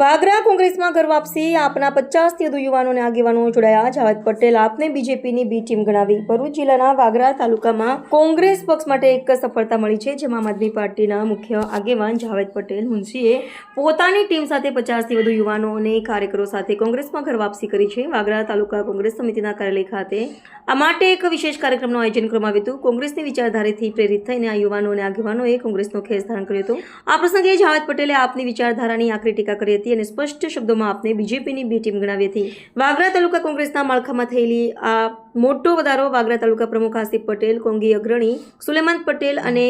વાગરા કોંગ્રેસમાં ઘર વાપસી આપના પચાસથી વધુ યુવાનો અને આગેવાનો જોડાયા. જાવેદ પટેલ આપને બીજેપીની બી ટીમ ગણાવી. ભરૂચ જિલ્લાના વાગરા તાલુકામાં કોંગ્રેસ પક્ષ માટે એક સફળતા મળી છે, જેમાં આમ આદમી પાર્ટીના મુખ્ય આગેવાન જાવેદ પટેલ મુનશીએ પોતાની ટીમ સાથે પચાસથી વધુ યુવાનો અને કાર્યકરો સાથે કોંગ્રેસમાં ઘર વાપસી કરી છે. વાગરા તાલુકા કોંગ્રેસ સમિતિના કાર્યાલય ખાતે આ માટે એક વિશેષ કાર્યક્રમનું આયોજન કરવામાં આવ્યું હતું. કોંગ્રેસની વિચારધારાથી પ્રેરિત થઈને આ યુવાનો અને આગેવાનોએ કોંગ્રેસનો ખેસ ધારણ કર્યો હતો. આ પ્રસંગે જાવેદ પટેલે આપની વિચારધારાની આકરી ટીકા કરી હતી. અને સ્પષ્ટ શબ્દોમાં આપને બીજેપીની બી ટીમ ગણાવી હતી. વાગરા તાલુકા કોંગ્રેસના માળખામાં થયેલી આ મોટો વધારો વાગરા તાલુકા પ્રમુખ આસિફ પટેલ, કોંગી અગ્રણી સુલેમાન પટેલ અને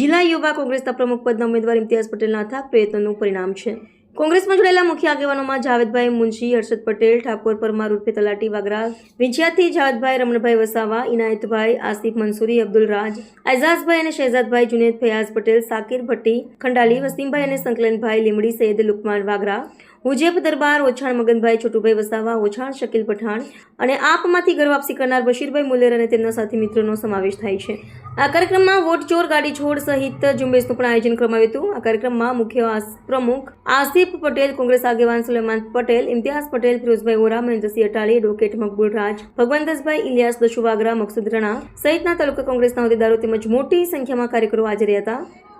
જિલ્લા યુવા કોંગ્રેસના પ્રમુખ પદના ઉમેદવાર ઇમ્તિયાઝ પટેલના અથાગ પ્રયત્નોનું પરિણામ છે. કોંગ્રેસમાં જોડાયેલા મુખ્ય આગેવાનોમાં જાવેદભાઈ મુનશી, હર્ષદ પટેલ, ઠાકોર પરમાર ઉર્ફે તલાટી વાગરા વિંછિયાથી જાવેદભાઈ, રમણભાઈ વસાવા, ઇનાયતભાઈ, આસિફ મંસૂરી, અબ્દુલ રાજ, એઝાઝભાઈ અને શહેજાદભાઈ જુનેદ ફયાઝ પટેલ, સાકિર ભટ્ટી, ખંડાલી, વસીમભાઈ અને સંકલનભાઈ લીમડી, સૈયદ લુકમાન વાગરા હુજેબ દરબાર ઓછાણ મગનભાઈ છોટુભાઈ વસાવા, ઓછાણ શકીલ પઠાણ અને આપમાંથી ઘર વાપસી કરનાર બશીરભાઈ મુલેર અને તેમના સાથી મિત્રોનો સમાવેશ થાય છે. આ કાર્યક્રમમાં વોટ ચોર, ગાડી છોડ સહિત ઝુંબેશનું પણ આયોજન કરવામાં આવ્યું હતું. આ કાર્યક્રમમાં મુખ્ય પ્રમુખ આસિફ પટેલ, કોંગ્રેસ આગેવાન સુલેમાન પટેલ, ઇમ્તિયાઝ પટેલ, ફિરોઝભાઈ ઓરા મહેન્દ્રસિંહ અટાલી, એડવોકેટ મકબૂલ રાજ ભગવંતસભાઈ ઇલિયાસ, દશુવાગરા, મકસુદ રણા સહિતના તાલુકા કોંગ્રેસના હોદ્દેદારો તેમજ મોટી સંખ્યામાં કાર્યકરો હાજર હતા.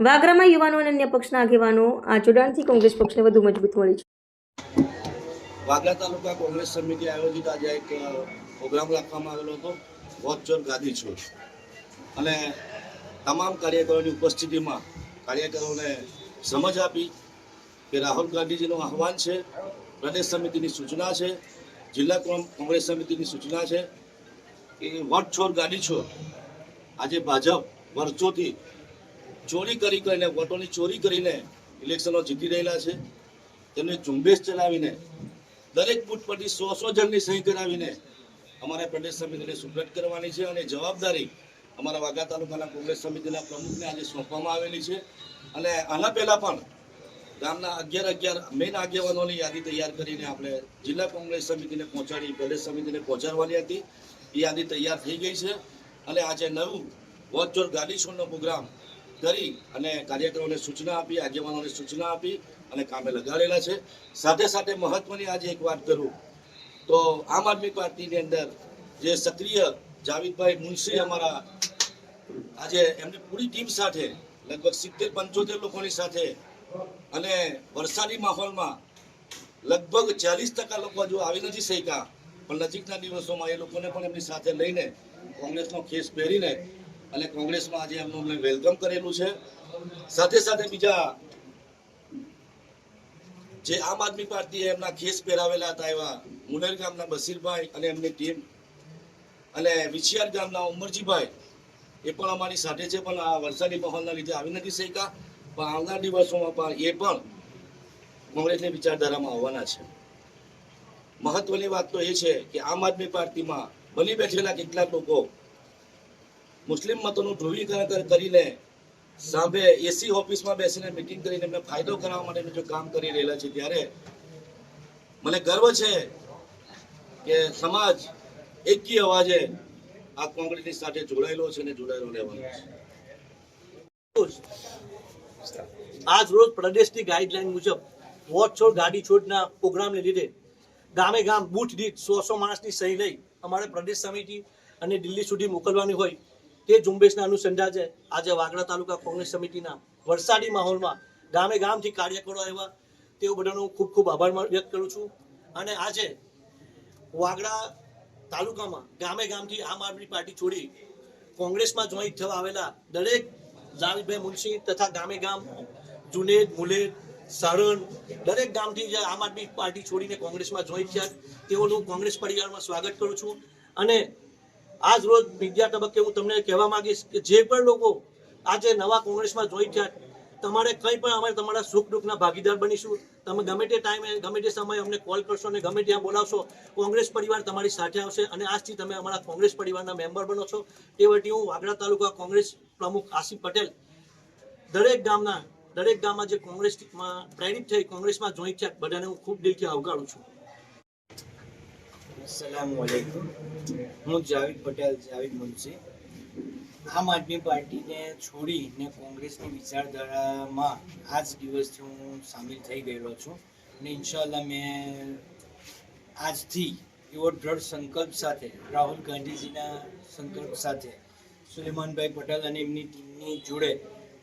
વાગરામાં યુવાનો અને અન્ય પક્ષના આગેવાનો આ જોડાણથી કોંગ્રેસ પક્ષને વધુ મજબૂત મળી છે. વાગરા તાલુકા કોંગ્રેસ સમિતિ આયોજિત આજે એક પ્રોગ્રામ રાખવામાં આવેલો હતો. વોચચોર ગાદી છો. અને તમામ કાર્યકરોની ઉપસ્થિતિમાં કાર્યકરોને સમજ આપી કે રાહુલ ગાંધીજીનું આહવાન છે, પ્રદેશ સમિતિની સૂચના છે, જિલ્લા કોંગ્રેસ સમિતિની સૂચના છે કે વોટ છોડ ગાડી છોડ આજે ભાજપ વર્ષોથી ચોરી કરી કરીને, વોટોની ચોરી કરીને ઇલેક્શનો જીતી રહેલા છે. તેમને ઝુંબેશ ચલાવીને, દરેક બૂથ પરથી સો સો જણની સહી કરાવીને અમારા પ્રદેશ સમિતિને સુપ્રત કરવાની છે અને જવાબદારી અમારા વાઘા તાલુકાના કોંગ્રેસ સમિતિના પ્રમુખને આજે સોંપવામાં આવેલી છે. અને આના પહેલાં પણ ગામના અગિયાર અગિયાર મેઇન આગેવાનોની યાદી તૈયાર કરીને આપણે જિલ્લા કોંગ્રેસ સમિતિને પહોંચાડી, પ્રદેશ સમિતિને પહોંચાડવાની હતી. એ યાદી તૈયાર થઈ ગઈ છે. અને આજે નવું વોચજોર ગાડી છોડનો પ્રોગ્રામ કરી અને કાર્યકરોને સૂચના આપી, આગેવાનોને સૂચના આપી અને કામે લગાડેલા છે. સાથે સાથે મહત્વની આજે એક વાત કરું તો આમ આદમી પાર્ટીની અંદર જે સક્રિય જાવીદભાઈ મુનશી અમારા આજે એમની પૂરી ટીમ સાથે લગભગ સિત્તેર પંચોતેર લોકોની સાથે અને વરસાદી માહોલમાં લગભગ ચાલીસ ટકા લોકો હજુ આવી નથી શક્યા. પણ નજીકના દિવસોમાં એ લોકોને પણ એમની સાથે લઈને કોંગ્રેસનો ખેસ પહેરીને અને કોંગ્રેસમાં આજે એમનું અમને વેલકમ કરેલું છે. સાથે સાથે બીજા જે આમ આદમી પાર્ટીએ એમના ખેસ પહેરાવેલા હતા એવા મુનેર ગામના બસીરભાઈ અને એમની ટીમ અને વિછિયાર ગામના ઉમરજીભાઈ એ પણ અમારી સાથે છે, પણ આ વરસાદી માહોલના લીધે આવી નથી શક્યા. પણ આવનાર દિવસોમાં પણ એ પણ કોંગ્રેસની વિચારધારામાં આવવાના છે. મહત્વની વાત તો એ છે કે આમ આદમી પાર્ટીમાં બની બેઠેલા કેટલાક લોકો મુસ્લિમ મતોનું ધ્રુવીકરણ કરીને સાંભે એસી ઓફિસમાં બેસીને મિટિંગ કરીને એમને ફાયદો કરાવવા માટેનું જો કામ કરી રહેલા છે ત્યારે મને ગર્વ છે કે સમાજ એકી અવાજે આ કોંગ્રેસની સાથે જોડાયેલો છે અને જોડાયેલો રહેવાનો છે. આજ રોજ પ્રદેશની ગાઈડલાઈન મુજબ વોટ છોડ, ગાડી છોડના પ્રોગ્રામને લીધે ગામે ગામ બૂથ દીઠ સો સો માણસની સહી લઈ અમારે પ્રદેશ સમિતિ અને દિલ્હી સુધી મોકલવાની હોય તે ઝુંબેશના અનુસંધાને આજે વાગડા તાલુકા કોંગ્રેસ સમિતિના વરસાદી માહોલમાં ગામે ગામથી કાર્યકરો આવ્યા. તેઓ બધાનો ખૂબ ખૂબ આભાર વ્યક્ત કરું છું. અને આજે વાગડા તાલુકામાં ગામે ગામથી આમ આદમી પાર્ટી છોડી કોંગ્રેસમાં જોઈન્ટ થવા આવેલા દરેક જાવીદભાઈ મુનશી તથા ગામે ગામ, જુનેદ, મુલેદ, સારણ, દરેક ગામથી જે આમ આદમી પાર્ટી છોડીને કોંગ્રેસમાં જોઈન્ટ થયા તેઓનું કોંગ્રેસ પરિવારમાં સ્વાગત કરું છું. અને આજ રોજ બીજા તબક્કે હું તમને કહેવા માંગીશ કે જે પણ લોકો આજે નવા કોંગ્રેસમાં જોઈ થયા, તમારે કંઈ પણ અમે તમારા સુખ દુઃખના ભાગીદાર બનીશું. તમે ગમે તે ટાઈમે ગમે તે સમયે અમને કોલ કરશો અને ગમે ત્યાં બોલાવશો, કોંગ્રેસ પરિવાર તમારી સાથે આવશે અને આજથી તમે અમારા કોંગ્રેસ પરિવારના મેમ્બર બનો છો. તે વટી હું વાગડા તાલુકા કોંગ્રેસ પ્રમુખ આસિફ પટેલ દરેક ગામના, દરેક ગામમાં જે કોંગ્રેસમાં પ્રેરિત થઈ કોંગ્રેસમાં જોઈન્ટ થયા, બધાને હું ખૂબ દિલથી આવકારું છું. અસલામુ અલૈકુમ હું જાવેદ પટેલ, જાવેદ મુનશી. આમ આદમી પાર્ટીને છોડીને કોંગ્રેસની વિચારધારામાં આ જ દિવસથી હું સામેલ થઈ ગયેલો છું અને ઇન્શાલ્લાહ મેં આજથી એવો દ્રઢ સંકલ્પ સાથે, રાહુલ ગાંધીજીના સંકલ્પ સાથે, સુલેમાનભાઈ પટેલ અને એમની ટીમની જોડે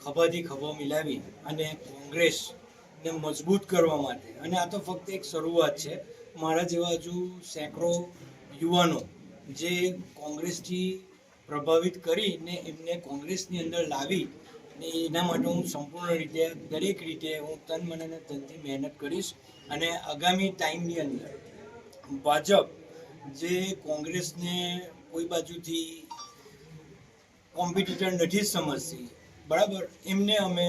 ખભાથી ખભો મિલાવી અને કોંગ્રેસને મજબૂત કરવા માટે, અને આ તો ફક્ત એક શરૂઆત છે મારા જેવા હજુ સેંકડો યુવાનો જે કોંગ્રેસથી પ્રભાવિત કરીને એમને કોંગ્રેસની અંદર લાવી ને એના માટે હું સંપૂર્ણ રીતે, દરેક રીતે હું તન મન અને તનથી મહેનત કરીશ અને આગામી ટાઈમની અંદર ભાજપ જે કોંગ્રેસને કોઈ બાજુથી કોમ્પિટિટર નથી સમજતી, બરાબર? એમને અમે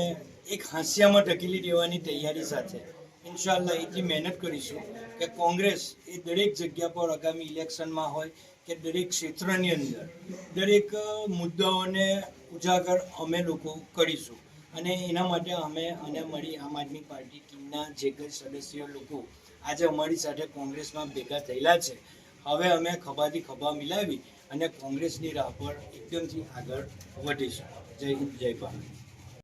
એક હાંસિયામાં ઢકેલી દેવાની તૈયારી સાથે ઇન્શાલ્લાહ એટલી મહેનત કરીશું કે કોંગ્રેસ એ દરેક જગ્યા પર આગામી ઇલેક્શનમાં હોય કે દરેક ક્ષેત્રની અંદર દરેક મુદ્દાઓને ઉજાગર અમે લોકો કરીશું. અને એના માટે અમે અને મળી આમ આદમી પાર્ટી ટીમના જે કંઈ સદસ્ય લોકો આજે અમારી સાથે કોંગ્રેસમાં ભેગા થયેલા છે, હવે અમે ખભાથી ખભા મિલાવી અને કોંગ્રેસની રાહ પર એકદમથી આગળ વધીશું. જય હિન્દ, જય ભારત.